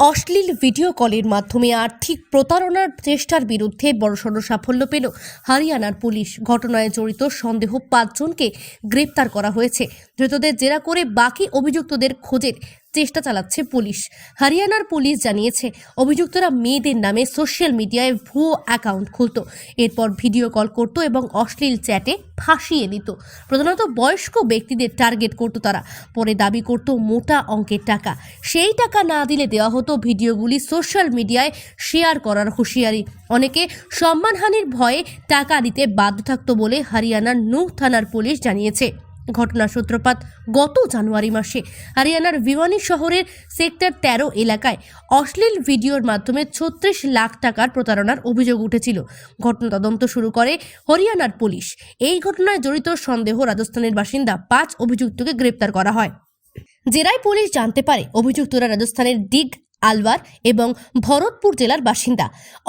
অশ্লীল ভিডিও কলের মাধ্যমে আর্থিক প্রতারণার চেষ্টার বিরুদ্ধে বড়সড় সাফল্য পেল হরিয়ানার পুলিশ। ঘটনায় জড়িত সন্দেহ পাঁচজনকে গ্রেপ্তার করা হয়েছে। ধৃতদের জেরা করে বাকি অভিযুক্তদের খোঁজের চেষ্টা চালাচ্ছে পুলিশ। হরিয়ানার পুলিশ জানিয়েছে, অভিযুক্তরা মেয়েদের নামে সোশ্যাল মিডিয়ায় ভুয়ো অ্যাকাউন্ট খুলত। এরপর ভিডিও কল করত এবং অশ্লীল চ্যাটে ফাঁসিয়ে দিত। প্রধানত বয়স্ক ব্যক্তিদের টার্গেট করত তারা। পরে দাবি করত মোটা অঙ্কের টাকা। সেই টাকা না দিলে দেওয়া হতো ভিডিওগুলি সোশ্যাল মিডিয়ায় শেয়ার করার হুঁশিয়ারি। অনেকে সম্মানহানির ভয়ে টাকা দিতে বাধ্য থাকতো বলে হরিয়ানার নূহ থানার পুলিশ জানিয়েছে। ঘটনার সূত্রপাত গত জানুয়ারি মাসে। হরিয়ানার ভিওয়ানি শহরের সেক্টর তেরো এলাকায় অশ্লীল ভিডিওর মাধ্যমে ছত্রিশ লাখ টাকার প্রতারণার অভিযোগ উঠেছিল। ঘটনা তদন্ত শুরু করে হরিয়ানার পুলিশ। এই ঘটনায় জড়িত সন্দেহ রাজস্থানের বাসিন্দা পাঁচ অভিযুক্তকে গ্রেপ্তার করা হয়। জেরায় পুলিশ জানতে পারে অভিযুক্তরা রাজস্থানের দিগ আলওয়ার এবং ভরতপুর জেলার বাসিন্দা।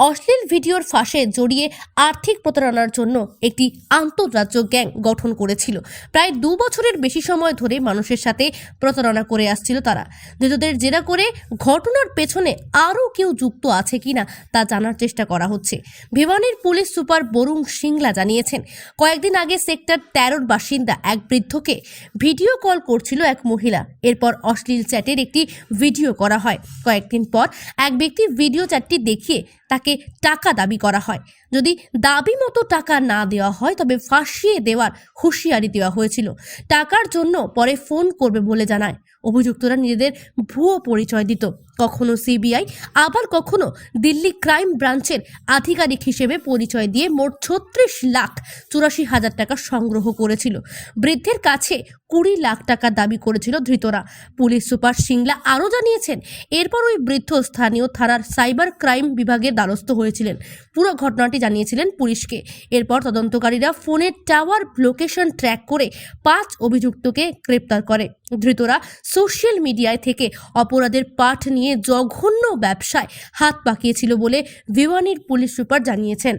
অশ্লীল ভিডিওর ফাঁসে জড়িয়ে আর্থিক প্রতারণার জন্য একটি আন্তঃরাজ্য গ্যাং গঠন করেছিল। প্রায় দু বছরের বেশি সময় ধরে মানুষের সাথে প্রতারণা করে আসছিল তারা। ধৃতদের জেরা করে ঘটনার পেছনে আরও কেউ যুক্ত আছে কিনা তা জানার চেষ্টা করা হচ্ছে। ভিওয়ানির পুলিশ সুপার বরুং সিংলা জানিয়েছেন, কয়েকদিন আগে সেক্টর তেরোর বাসিন্দা এক বৃদ্ধকে ভিডিও কল করছিল এক মহিলা। এরপর অশ্লীল চ্যাটের একটি ভিডিও করা হয়। কয়েকদিন পর এক ব্যক্তি ভিডিও চ্যাটটি দেখিয়ে তাকে টাকা দাবি করা হয়। যদি দাবি মতো টাকা না দেওয়া হয়, তবে ফাঁসিয়ে দেওয়ার হুঁশিয়ারি দেওয়া হয়েছিল। টাকার জন্য পরে ফোন করবে বলে জানায়। অভিযুক্তরা নিজেদের ভুয়ো পরিচয় দিত। কখনো সিবিআই, আবার কখনো দিল্লি ক্রাইম ব্রাঞ্চের আধিকারিক হিসেবে পরিচয় দিয়ে মোট ছত্রিশ লাখ চুরাশি হাজার টাকা সংগ্রহ করেছিল। বৃদ্ধের কাছে কুড়ি লাখ টাকা দাবি করেছিল ধৃতরা। পুলিশ সুপার সিংলা আরও জানিয়েছেন, এরপর ওই বৃদ্ধ স্থানীয় থানার সাইবার ক্রাইম বিভাগের দ্বারস্থ হয়েছিলেন। পুরো ঘটনাটি জানিয়েছিলেন পুলিশকে। এরপর তদন্তকারীরা ফোনের টাওয়ার লোকেশন ট্র্যাক করে পাঁচ অভিযুক্তকে গ্রেপ্তার করে। ধৃতরা সোশ্যাল মিডিয়ায় থেকে অপরাধের পাঠ নিয়ে জঘন্য ব্যবসায় হাত পাকিয়েছিল বলে ভিওয়ানির পুলিশ সুপার জানিয়েছেন।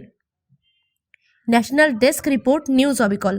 ন্যাশনাল ডেস্ক রিপোর্ট, নিউজ অবিকল।